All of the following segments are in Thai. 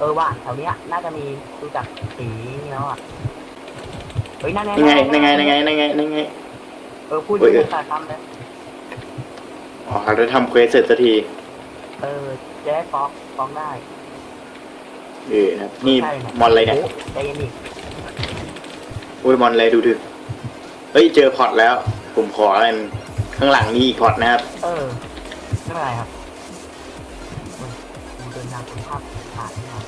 เออว่าแถวเนี้ยน่าจะมีดูจากสีนี่แล้วอะเฮ้ยนั่นไงยังไงยังไงยังไงยังไงยังไง เออพูดเฮ้ดียภาษาคำเลยอ๋อเราทำเควสเสร็จสักทีเออจะได้ฟ้องฟ้องได้เออครับนี่ใช่มอนอะไรเนี่ยโใจเย็นดิอุ้ยมอนอะไรดูถึงเฮ้ยเจอพอร์ตแล้ว ผมขออะไรข้างหลังมีอีกพอร์ตนะครับ เออไม่เป็นไรครับเฮ้ย ผมเดินทางคุณภาพผ่านมา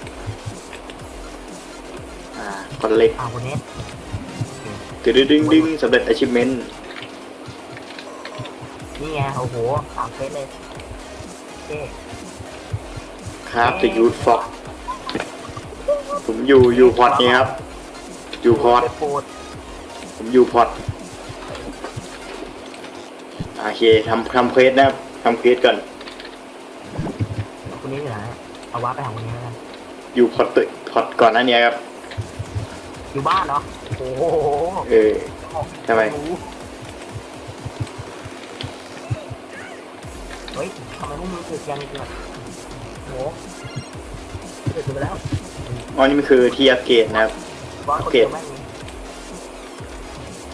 อ่าพอร์ตเล็กอ่าคุณเนสดึงดึงดึงสำเร็จ achievement นี่ไงโอ้โหสามเฟสเลยเจ๊ครับ the youth fox ผมอยู่อยู่พอร์ตนี้ครับ อยู่พอร์ตโปรดผมอยู่พอร์ตโอเคทำทำเควสนะครับทำเควสก่อนคุณเนสอยู่ไหน เอาวัดไปหาคุณเนสแล้วกันอยู่พอร์ตตึกพอร์ตก่อนหน้านี้ครับ อยู่บ้านเนาะโอ้โหเออ ทำไม เฮ้ยทำไมพวกมึงเกิดยังเกิดโอ้โหเกิดไปแล้วอ๋อนี่มันคือที่อัปเกรดนะครับ บอสคนเดียวแม่งมี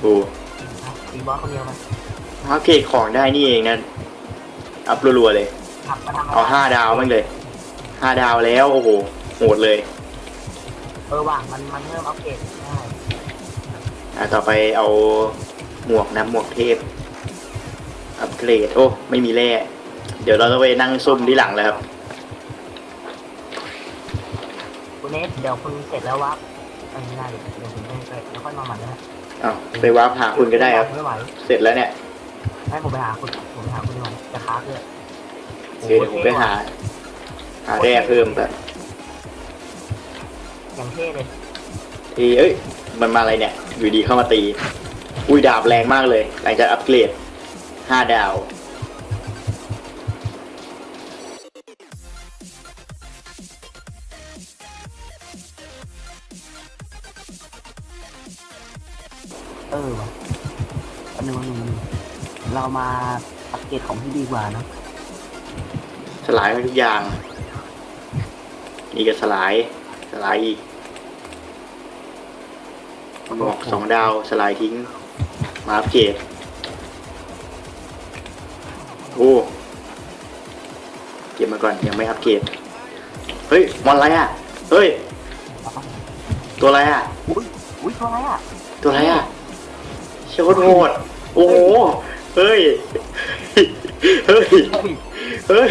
โอ้อะตีบอสคนเดียวไปอัปเกรดของได้นี่เองนะ อัพรัวๆเลย ขับมาทำอะไรเอาห้าดาวมั้งเลย ห้าดาวแล้ว โอ้โหโหดเลย เออว่ะมันมันเริ่มอัปเกรดได้อ่าต่อไปเอาหมวกนะหมวกเทพ อัปเกรด โอ้ ไม่มีแร่ เดี๋ยวเราต้องไปนั่งซุ่มที่หลังแล้วครับ คุณเนสเดี๋ยวคุณเสร็จแล้ววับเอ้ยไม่ได้เดี๋ยวเดี๋ยวผมไปไปแล้วค่อยมาใหม่นะอ้าวไปวาร์ปหาคุณก็ได้ครับ ไม่ไหวเสร็จแล้วเนี่ยให้ผมไปหาคุณผมไปหาคุณดีกว่าจะค้าเลยโอเคเดี๋ยวผมไปหา หาแร่เพิ่มแบบอย่างเท่เลยทีเอ้ย มันมาอะไรเนี่ย อยู่ดีเข้ามาตี อุ้ยดาบแรงมากเลย หลังจากอัปเกรดห้าดาว เออว่ะอันนึงอันนึงอันนึงเรามาอัปเกรดของที่ดีกว่านะ สลายทุกอย่าง นี่ก็สลายสลายอีกหมวกสองดาวสลายทิ้ง มาอัปเกรดโอ้เก็บมาก่อนยังไม่อัปเกรดเฮ้ยมอนอะไรอะเฮ้ย ตัวอะไรอะอุ้ยอุ้ยตัวอะไรอะตัวอะไรอะเชี่ยโคตรโหดโอ้โหเฮ้ยเฮ้ยเฮ้ยเฮ้ย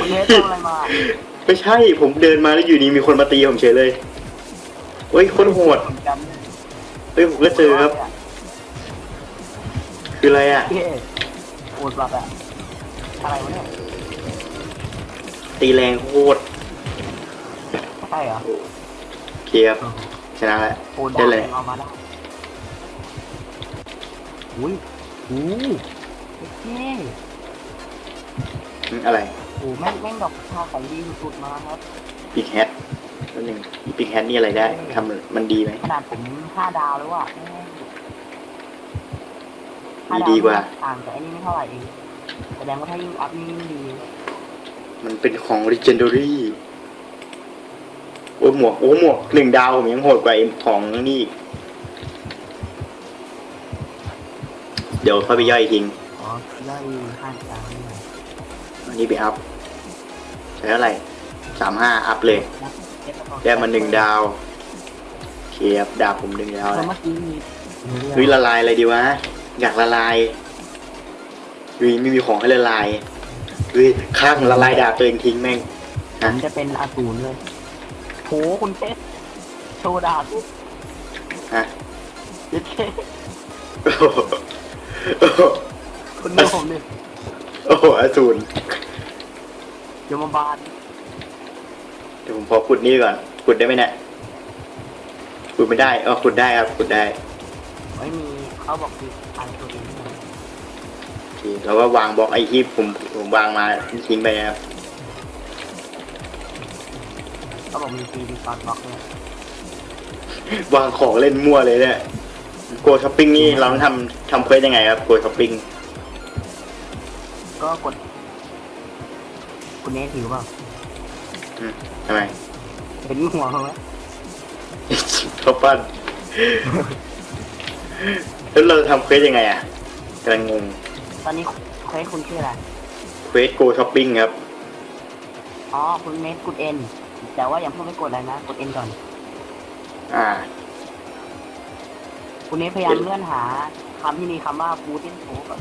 คุณเนสเอาอะไรมาไม่ใช่ผมเดินมาแล้วอยู่ดีมีคนมาตีผมเฉยเลยเฮ้ยโคตรโหดเหมือนกันเฮ้ยผมก็เจอครับ คืออะไรอะเท่โหดแบบอะอะไรวะเนี่ยตีแรงโคตรใช่เหรอเคลียร์ชนะแล้วโหดได้เลยเอามาได้อุ้ยอู้เท่ อืมอะไร โอ้แม่งแม่งดอกชาของดีสุดๆมาครับปิกแฮทตัวหนึ่งปิกแฮทนี่อะไรได้ทำมันดีไหมขนาดผมห้าดาวแล้วอะแม่งมีดีกว่าต่างจากไอ้นี่ไม่เท่าไหร่เองแสดงว่าถ้ายิ่งอัพนี่ยิ่งดี มันเป็นของ legendary โอ้ยหมวกโอ้หมวกหนึ่งดาวผมยังโหดกว่าไอ้ของนี่อีกเดี๋ยวค่อยไปย่อยทิ้งอ๋อย่อยห้าดาวนี่ไงอั นนี้ไปอัพใช้เท่าไหร่สามห้าอัพเลยได้มาหนึ่งดาวเคลียบดาวผมหนึ่งดาวแล้วแล้วเมื่อกี้มีเฮ้ยละลายอะไรดีวะ อยากละลายเฮ้ยไม่มีของให้ละลายเฮ้ยข้างละลายดาบตัวเองทิ้งแม่งผมจะเป็นอาสูรเลยโหคุณเทสโชว์ดาบปุ๊บฮะเย็ดเคโอ้โหโอ้โหคุณดูผมดิ โอ้โหอสูรยมบาลเดี๋ยวผมพอขุดนี่ก่อน ขุดได้ไหมเนี่ย ขุดไม่ได้เออขุดได้ครับ ขุดได้ไม่มีเขาบอกคืออะไรตัวเองด้วยโอเคแล้วก็วางบล็อกไอ้ที่ผมผมวางมาทิ้งไปนะครับ เขาบอกมีฟรีดีฟอนบล็อกด้วยวางของเล่นมั่วเลยเนี่ย โกช้อปปิ้งนี่เราต้องทำทำเควสยังไงครับ โกช้อปปิ้ง ก็กด คุณเนสถือเปล่าทำไมเนเห็นหัวเขาไหมเขาปั้นแล้วเราทำเควสยังไงอะกำลังงงตอนนี้เควสคุณชื่ออะไร เควสโกช้อปปิ้งครับ อ๋อ คุณเมสกดเอ็น แต่ว่ายังเพิ่งไม่กดอะไรนะ กดเอ็นก่อน อ่า คุณเนสพยายามเลื่อนหาคำที่มีคำว่าฟูดดิ้นโฟก่อน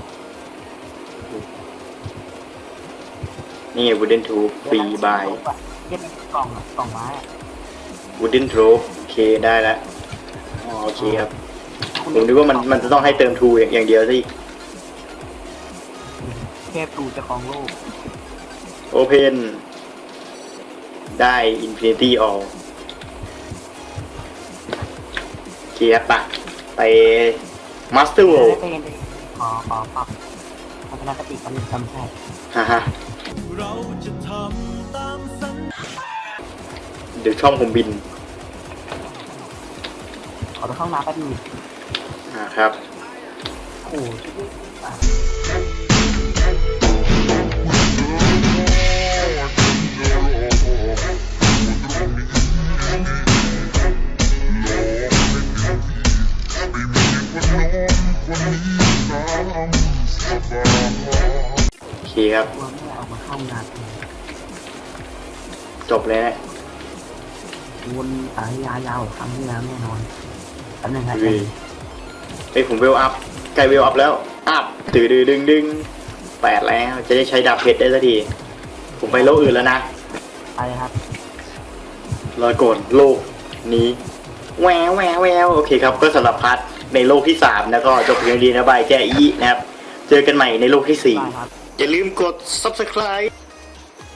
นี่ wooden tube ฟรีบายเย็บกล่องอะกล่องไม้อะ wooden tube โอเคได้แล้วอ๋อโอเคครับผมนึกว่ามันมันจะต้องให้เติมทูอย่างอย่างเดียวสิเทพดูจะครองโลก open ได้ infinity all โอเคครับปะไป master เดี๋ยว world ได้ไปเรียนไปขอขอปรับทัศนคติกันจำใช่ ฮ่าฮ่า เราจะทำตามสัญเดี๋ยวช่องผมบินขอไปเข้าห้องน้ำแป๊บนึงอ่าครับโอ้โหโอเคครับ กลัวไม่ได้ออกมาเข้าห้องน้จบเลยนะำวนสายยาวๆครั้งที่แล้วแน่นอนแป๊บนึงครับเฮ้ยเฮ้ยผมเวลอัพใกล้เวลอัพแล้ว อัพตื่นดึงดึงดึงแปดแล้ว จะได้ใช้ดาบเพชรได้สักที ผมไปโลกอื่นแล้วนะไปเลยครับรอยโกรธโลกนี้แววแววแววโอเคครับ ก็สำหรับพาร์ทในโลกที่สามแล้วก็จบเพียงดีนะบายแกอีนะครับ เจอกันใหม่ในโลกที่สี่ได้ครับ อย่าลืมกด subscribe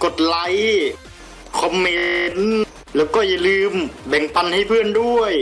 กดไลค์ คอมเมนต์ แล้วก็อย่าลืมแบ่งปันให้เพื่อนด้วย